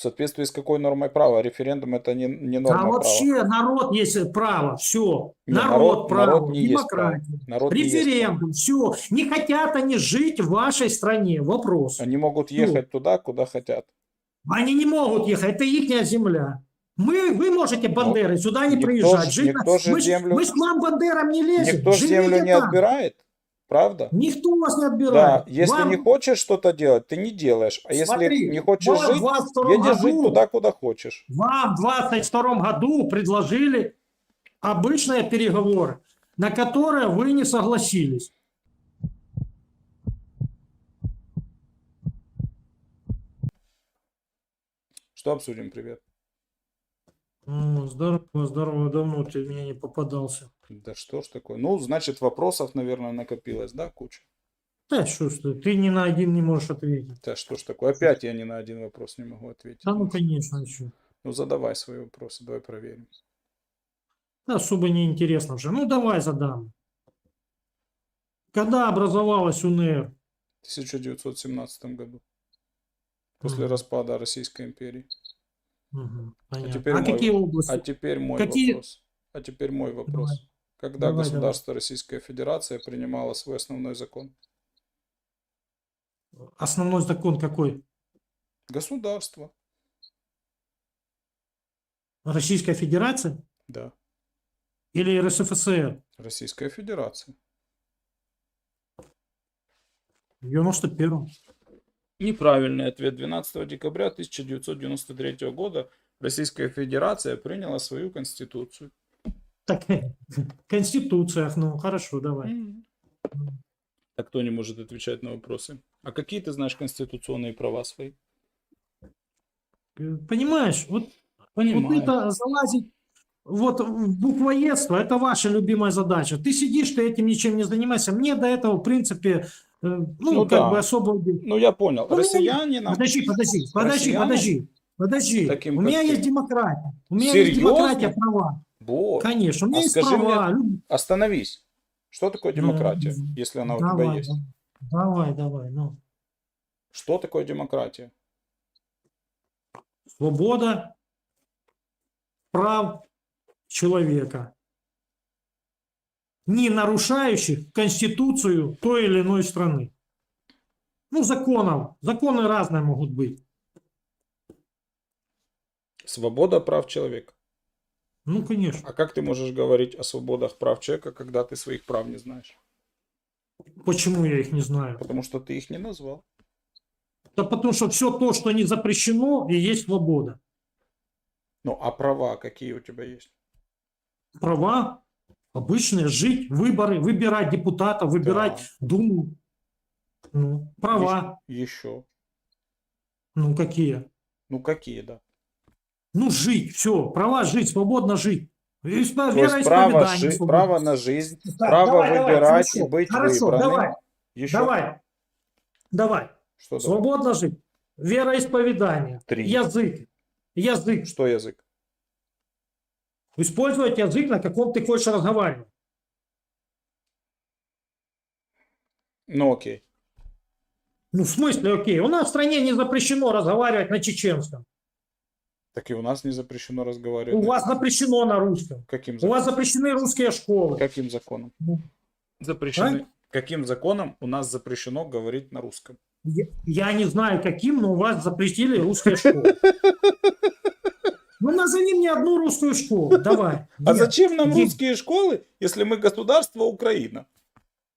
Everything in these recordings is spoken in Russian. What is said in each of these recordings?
В соответствии с какой нормой права? Референдум это не, не А норма права. вообще народ есть право, все. Не, народ, народ- право, народ не есть право. демократия. Народ не есть право. Референдум, все. Не хотят они жить в вашей стране. Вопрос. Они могут ехать туда, куда хотят. Они не могут ехать, это их земля. Мы, вы можете, Бандеры, сюда не никто приезжать. жить никто же мы, землю- мы к вам, Бандерам, не лезем. Никто Живите землю не там. отбирает, правда? Никто вас не Да, отбирает. если Вам- не хочешь что-то делать, ты не делаешь. А если Смотри, не хочешь жить, 22 едешь жить году- туда, куда хочешь. Вам в 22 году предложили обычные переговоры, на которые вы не согласились. Что обсудим, привет? Ну, Здорово, здорово, давно ты меня не попадался. Да что ж такое? Ну, значит, вопросов, наверное, накопилось, да, куча? Да, что ж ты, ты ни на один не можешь ответить. Да что ж такое? Опять я ни на один вопрос не могу ответить. Да ну, конечно, что. Ну, задавай свои вопросы, давай проверим. Да, особо не интересно же. Ну, давай задам. Когда образовалась УНР? В 1917 году, после Мгм. распада Российской империи. Мгм, понятно. теперь А мой- какие области? А теперь мой Какие- вопрос. А теперь мой вопрос. Когда Давай, государство Российская Федерация принимало свой основной закон? Основной закон какой? Государство, Российская Федерация да. или РСФСР? Российская Федерация. В 91 Неправильный ответ. 12 декабря 1993 года Российская Федерация приняла свою конституцию. Так, Конституция, ну хорошо, давай. А кто не может отвечать на вопросы? А какие ты знаешь конституционные права свои? Э, Понимаешь, вот, вот Понимаю. это залазить вот в буквоедство, это ваша любимая задача. Ты сидишь, ты этим ничем не занимаешься. Мне до этого, в принципе, э, ну, Ну как да. бы особо... Ну, я понял. Ну, Россиянина... Подожди, подожди, подожди, Россиянам? подожди, подожди. Таким, У меня ты. есть демократия. У меня Серьезно? есть демократия, права. Бог, Конечно, у меня А есть скажи права. Люб- остановись. Что такое демократия, если она у тебя давай, есть? давай, давай, ну. Что такое демократия? Свобода прав человека, не нарушающих Конституцию той или иной страны. Ну, законов. Законы разные могут быть. Свобода прав человека. Ну, конечно. А как ты можешь говорить о свободах прав человека, когда ты своих прав не знаешь? Почему я их не знаю? Потому что ты их не назвал. Да потому что все то, что не запрещено, и есть свобода. Ну, а права какие у тебя есть? Права обычные, жить, выборы, выбирать депутата, выбирать Думу. Ну, права. Еще. Ну, какие? Ну, какие, да? Ну, жить, все, права жить, свободно жить. Есть право, жи- свободно. право на жизнь, Да, право давай, давай, выбирать хорошо, и быть хорошо, выбранным. Давай, Еще? давай, давай. Что давай? Свободно жить. Вероисповедание. Три. Язык. Язык. Что язык? Использовать язык, на каком ты хочешь разговаривать. Ну, окей. Ну, в смысле, окей. У нас в стране не запрещено разговаривать на чеченском. Так и у нас не запрещено разговаривать. У вас запрещено на русском. Каким У законом? вас запрещены русские школы. Каким законом? Ну. Запрещены. Каким законом у нас запрещено говорить на русском? Я, я не знаю каким, но у вас запретили русские школы. Ну, назови мне одну русскую школу. Давай. А зачем нам русские школы, если мы государство Украина?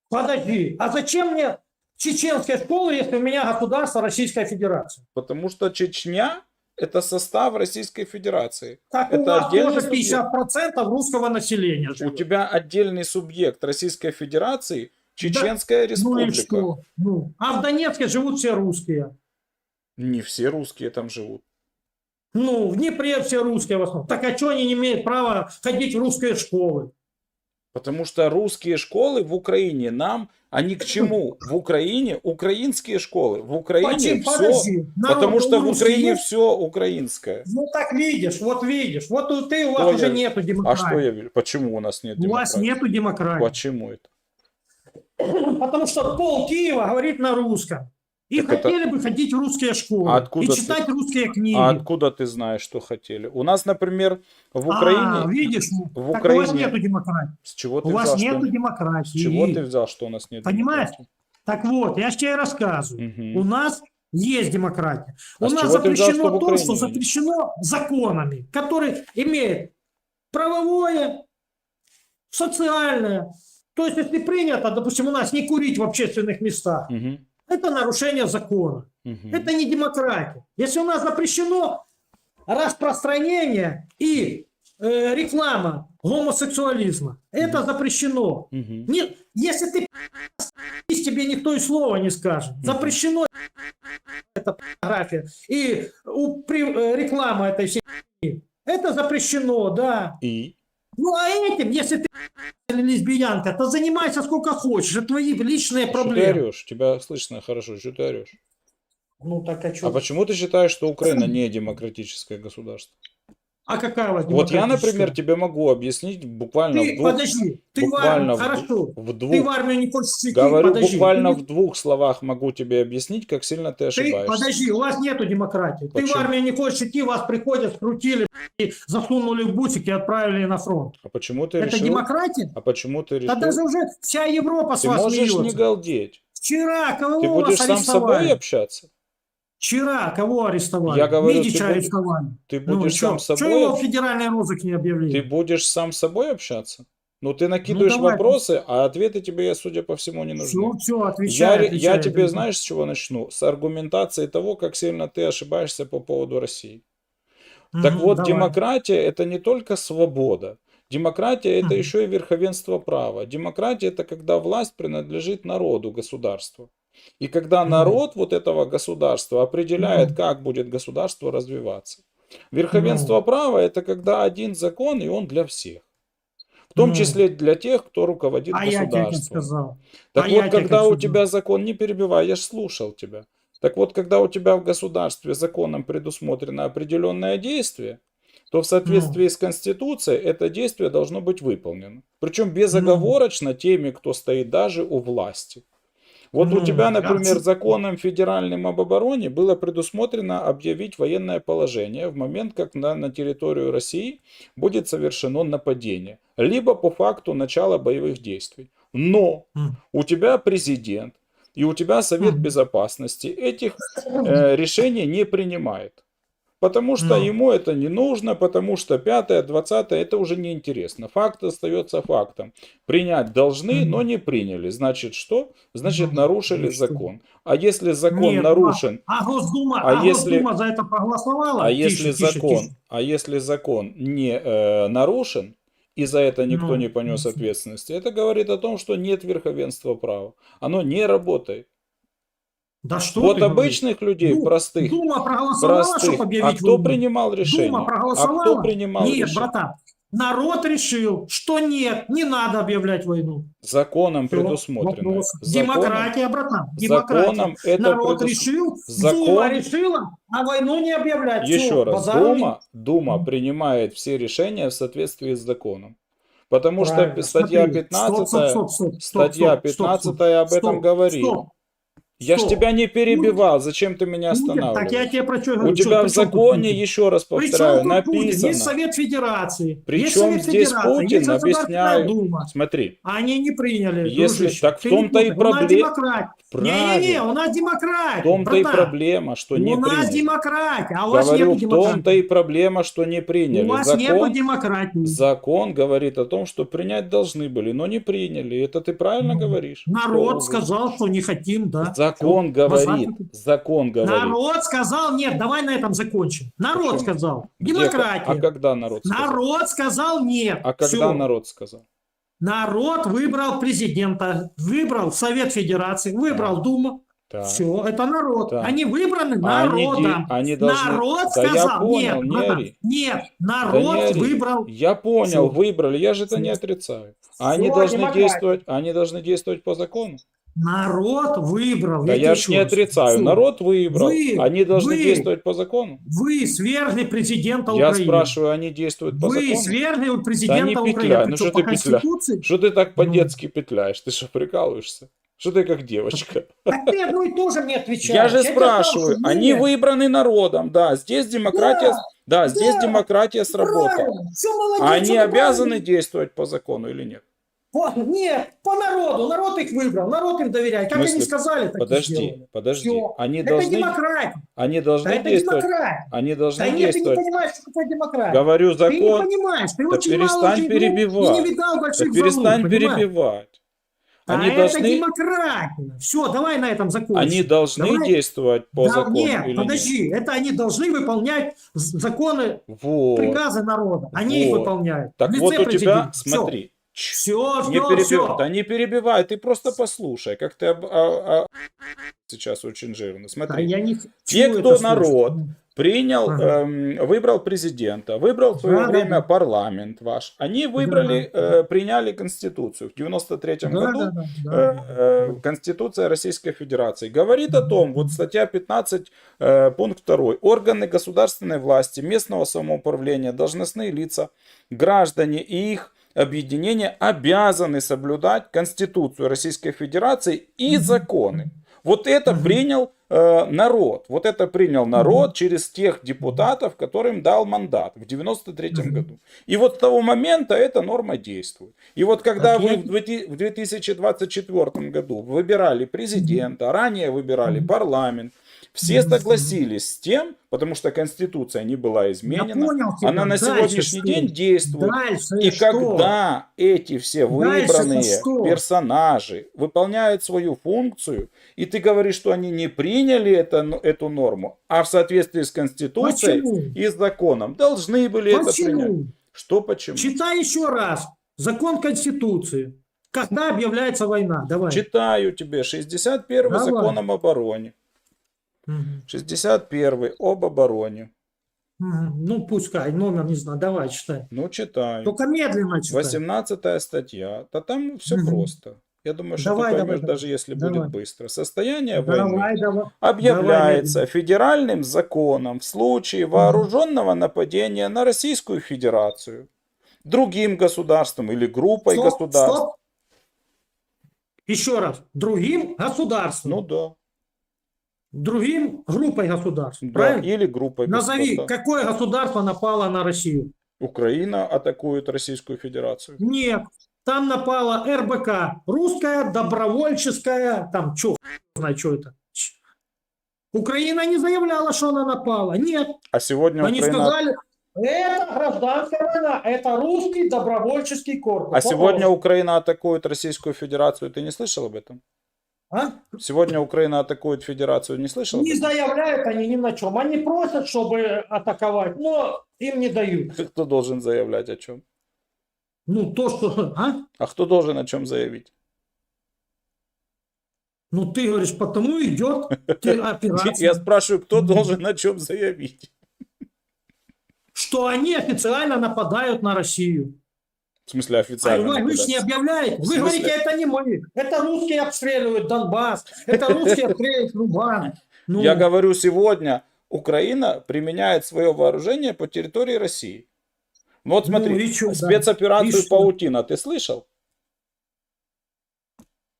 Подожди. А зачем мне чеченские школы, если у меня государство Российская Федерация? Потому что Чечня это состав Российской Федерации. Так у Это вас отдельный тоже 50% русского населения У живет. тебя отдельный субъект Российской Федерации, Чеченская Ну и республика. что? Ну, а в Донецке живут все русские. Не все русские там живут. Ну, в Днепре все русские в основном. Так а что они не имеют права ходить в русские школы? Потому что русские школы в Украине нам, они к чему? В Украине украинские школы. В Украине Почему? все. Подожди. Народ Потому что в Украине есть? все украинское. Ну так видишь, вот видишь. Вот у- ты, у вас Что уже я- нету А демократии. что я вижу? Почему у нас нет У вас демократии? нету демократии. Почему это? Потому что пол Киева говорит на русском. И Так это- хотели бы ходить в русские школы. А откуда и ты- читать русские книги. А откуда ты знаешь, что хотели? У нас, например, в А, Украине... видишь, в так у вас нету демократии. С чего ты У вас взял, нету что... демократии. С чего ты взял, что у нас нет Понимаешь? демократии? Так вот, я же тебе рассказываю. Мгм. У нас есть демократия. А У нас ты взял, запрещено что то, что запрещено законами, которые имеют правовое, социальное. То есть, если принято, допустим, у нас не курить в общественных местах, Мгм. Это нарушение закона. Мгм. Это не демократия. Если у нас запрещено распространение и э, реклама гомосексуализма, это запрещено. Мгм. Не, если ты тебе никто и слова не скажет. Запрещено эта фотография и у- при- э, реклама этой всей. Это запрещено, да. И? Ну а этим, если ты или лесбиянка, то занимайся сколько хочешь. Это твои личные Что ты проблемы. орешь? Тебя слышно хорошо. Что ты орешь? Ну так а что? А почему ты считаешь, что Украина не демократическое государство? А какая у вас Вот я, например, тебе могу объяснить буквально в Ты, двух, подожди, ты в буквально армию, в, хорошо. в Ты двух, в армию не хочешь идти, говорю подожди. буквально Ты в двух словах могу тебе объяснить, как сильно ты Ты, ошибаешься. подожди, у вас нету демократии. Ты в Почему? армию не хочешь идти, вас приходят, скрутили засунули в бусики и отправили на фронт. А почему ты Это решил? демократия? А почему ты решил? Да даже уже вся Европа с Ты вас можешь не смеется. галдеть. Вчера кого Ты будешь сам с собой общаться. Вчера кого арестовали? Я говорю, Мидича ты арестовали. Ты Ну, будешь чё? сам Чё собой. его в общ- федеральной розыске не объявили? Ты будешь сам с собой общаться? Ну, ты накидываешь давай. вопросы, а ответы тебе, судя по всему, не нужны. Все, все, Я, отвечай, ре- отвечай, я тебе, отвечай. знаешь, с чего начну? С аргументации того, как сильно ты ошибаешься по поводу России. Так Мгм, вот, давай. демократия это не только свобода. Демократия это Мгм. еще и верховенство права. Демократия это когда власть принадлежит народу, государству. И когда народ вот этого государства определяет, как будет государство развиваться. Верховенство права это когда один закон, и он для всех. В том Ну. числе для тех, кто руководит А я тебе государством. сказал. Так А вот, когда у сказал. тебя закон, не перебивай, я ж слушал тебя. Так вот, когда у тебя в государстве законом предусмотрено определенное действие, то в соответствии с Конституцией это действие должно быть выполнено. Причем безоговорочно теми, кто стоит даже у власти. Вот у Ну, тебя, я например, законом федеральным об обороне было предусмотрено объявить военное положение в момент, как на, на территорию России будет совершено нападение, либо по факту начала боевых действий. Но у тебя президент и у тебя Совет. Безопасности этих э, решений не принимает. Потому что Ну. ему это не нужно, потому что пятое, двадцатое, это уже не интересно. Факт остается фактом. Принять должны, Мгм. но не приняли. Значит что? Значит Ну, нарушили что? закон. А если закон Нет, нарушен, А Госдума, А а если- Госдума за это проголосовала? а Тише, если тише, закон, тише. а если закон не э, нарушен, и за это никто Ну, не понес ответственности, это говорит о том, что нет верховенства права. Оно не работает. Да что вот ты говоришь? обычных людей, Ду- простых, Дума проголосовала, простых. чтобы А объявить кто войну? принимал решение? Дума А проголосовала? кто принимал Нет, решение? братан. Народ решил, что нет, не надо объявлять войну. Законом предусмотрено. вопрос. Законом- Демократия, братан. Демократия. Законом это Народ предус- решил, Закон- Дума решила, а войну не объявлять. Еще раз, базару Дума, Дума принимает все решения в соответствии с законом. Потому что Правильно. статья Смотри, 15, стоп, стоп, стоп, стоп, статья стоп, стоп, 15 стоп, об этом стоп, говорит. стоп. Я ж тебя не перебивал, зачем ты меня Нет, так я останавливаешь? тебе про что У говорю. тебя Чё, в законе, еще раз повторяю, Путин? Есть написано. Совет Федерации. При есть чем Совет здесь Путин? Объясняю. Смотри, Они не приняли. Если- так в Ты не том-то и путай. У нас пробле- демократия. Не-не-не, у нас демократия. В том-то и проблема, что не У нас приняли. демократия, а у вас Говорю, в том-то и проблема, что не приняли. У вас нету демократии. закон говорит о том, что принять должны были, но не приняли. Это ты правильно Ну, говоришь? Народ сказал, что не хотим, да. Закон говорит, закон говорит. Народ сказал, нет, давай на этом закончим. Народ Почему? сказал, Где- демократия. А когда народ сказал? Народ сказал нет. А когда Всё. народ сказал? Народ выбрал президента, выбрал Совет Федерации, выбрал Дума. Так. Все, это народ. Так. Они выбраны они народом. де- они должны- Народ Да я сказал, понял, нет, не ори. нет, Да народ не ори. выбрал. Я понял, Всё. выбрали, я же это не отрицаю. А они должны демократия. действовать, они должны действовать по закону. Народ выбрал. Да я ж еще не отрицаю, Всё. народ выбрал, Вы- они должны вы- действовать по закону. Вы свергли президента Я Украины. спрашиваю, они действуют по Вы закону? свергли Да президента не Украины. петляй, Ты ну что, ты петля- Конституции? Что ты так Ну. по-детски петляешь? Ты что, прикалываешься? Что ты как девочка? Так ты одно и то же мне отвечаешь. Я же сказал, спрашиваю, что они нет. выбраны народом, да, здесь демократия, Да, да, здесь да, демократия сработала. Правильно, молодец, А они обязаны правильно. действовать по закону или нет? По- Нет, по народу. Народ их выбрал, народ им доверяет. Как они сказали, так Подожди, сделали. подожди. Всё. Они Это должны, демократия. они Да должны это действовать. демократия. Они Да должны нет, ты не действовать. понимаешь, что такое демократия. Говорю Ты не закон. понимаешь, ты Так очень мало перестань очень, ну, перебивать. не видал больших Так перестань залог, перебивать. А Они это должны, демократия. Все, давай на этом закончим. они должны Давай. действовать по Да, закону нет, или нет? подожди, это они должны выполнять законы, Вот. приказы народа. Они их Вот. выполняют. Так вот у тебя, смотри, Чш, Все, не все, перебивай, все. да не перебивай, ты просто послушай, как ты об- а- а- сейчас очень жирно. А Смотри, я не Те, кто это слушать. народ, принял, Ага. эм, выбрал президента, выбрал в свое Да, да, время да. парламент ваш. Они выбрали, Да. э, приняли Конституцию. В 93 Да, году да, да, э, да. э, Конституция Российской Федерации говорит о том, вот статья 15, э, пункт 2. Органы государственной власти, местного самоуправления, должностные лица, граждане и их объединения обязаны соблюдать Конституцию Российской Федерации и законы. Вот это принял э, народ. Вот это принял народ через тех депутатов, которым дал мандат в 93 Мгм. году. И вот с того момента эта норма действует. И вот когда вы в 2000 в 2024 году выбирали президента, ранее выбирали парламент, все согласились с тем, потому что Конституция не была Я изменена, понял тебя. она на сегодняшний что? день действует. Дальше И что? когда эти все выбранные персонажи выполняют свою функцию, и ты говоришь, что они не приняли это, эту норму, а в соответствии с Конституцией Почему? и с законом должны были это принять. Почему? Что почему? Читай еще раз. Закон Конституции. Когда объявляется война? Давай. Читаю тебе 61 Давай. закон об обороне. Мгм. 61 об обороне. Ну, пускай, номер не знаю. Давай, читай. Ну, читаю. Только медленно читай. 18 статья. Да там все просто. Я думаю, что Давай, ты давай, поймешь, давай. даже если Давай. будет быстро. Состояние войны Давай, давай. объявляется федеральным законом в случае вооруженного нападения на Российскую Федерацию, другим государством или группой Стоп, государств. стоп. Еще раз. Другим государством. Ну да, Другим группой государств. да, Правильно? или группой Назови, государств. какое государство напало на Россию? Украина атакует Российскую Федерацию. Нет. Там напала РБК. Русская, добровольческая, там, что, знаю, что это. Украина не заявляла, что она напала. Нет. А сегодня Они Украина... сказали, это гражданская война, это русский добровольческий корпус. А сегодня Вопрос. Украина атакует Российскую Федерацию. Ты не слышал об этом? А? Сегодня Украина атакует Федерацию. Не слышал? Не заявляют они ни на чем. Они просят, чтобы атаковать, но им не дают. Кто должен заявлять о чем? Ну, то, что... А? А кто должен о чем заявить? Ну, ты говоришь, потому идет операция. Я спрашиваю, кто должен о чем заявить? Что они официально нападают на Россию. В смысле А официально? вы, вы же не объявляете. Вы говорите, это не мы. Это русские обстреливают Донбасс. Это русские обстреливают Луган. Ну, Я говорю, сегодня Украина применяет свое вооружение по территории России. Ну Вот Ну, смотри, и чё, да. спецоперацию что? «Паутина» ты слышал?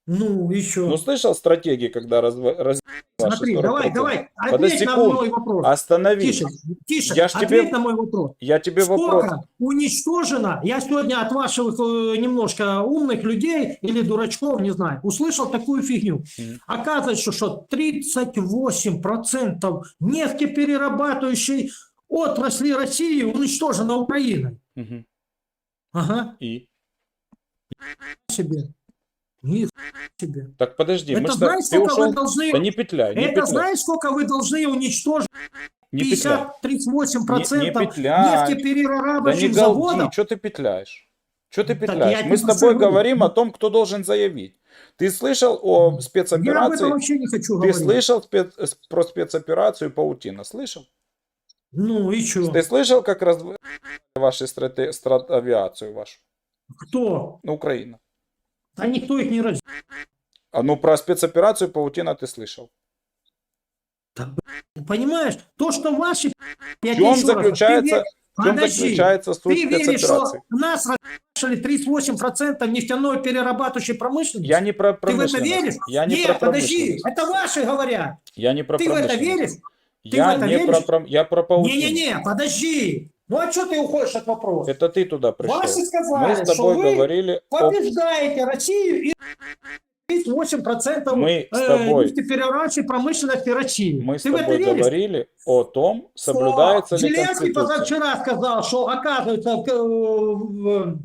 Ну, еще. Ну, слышал стратегии, когда разв... раз... Смотри, давай, 40%? давай. Подожди Ответь на мой вопрос. Останови. Тише, тише. Я ж Ответь тебе- на мой вопрос. Я тебе вопрос... Сколько уничтожено, я сегодня от ваших э, немножко умных людей или дурачков, не знаю, услышал такую фигню. Мгм. Оказывается, что 38% нефтеперерабатывающей отрасли России уничтожено Украиной. Мгм. Ага, И? себе. Ни себе. Так подожди, мы Это что, знаешь, ты сколько ушел? вы должны... Да не петляй, не Это петляй. знаешь, сколько вы должны уничтожить Не петляй. 50-38% Не- не петляй. Да не заводов? что ты петляешь? Что ты Так петляешь? я Мы с тобой говорим о том, кто должен заявить. Ты слышал о Я об этом спецоперации? вообще не хочу Ты говорить. слышал спец- про спецоперацию «Паутина»? Слышал? Ну и что? Ты слышал, как раз вашу страте- страт- авиацию вашу? Кто? Ну, Украина. Да никто их не раз... А ну про спецоперацию «Паутина» ты слышал? Понимаешь? То, что ваши... В чем заключается, в чем Подожди. заключается суть Ты веришь, что нас разрушили 38% нефтяной перерабатывающей промышленности. Я не про Ты в это промышленность. веришь? Я не Нет, про подожди, промышленность. это ваши говорят. Я не про Ты в это промышленность. веришь? Ты Я в это не про, веришь? пром- я про паутину. Не-не-не, подожди. Ну а что ты уходишь от вопроса? Это ты туда пришел. Ваши Мы сказали, с что тобой вы говорили побеждаете Россию и 38% Мы с э, тобой- нефтеперерабатывающей промышленности России. Мы с Ты это тобой говорили о том, соблюдается Что? ли Зеленский позавчера сказал, что оказывается э,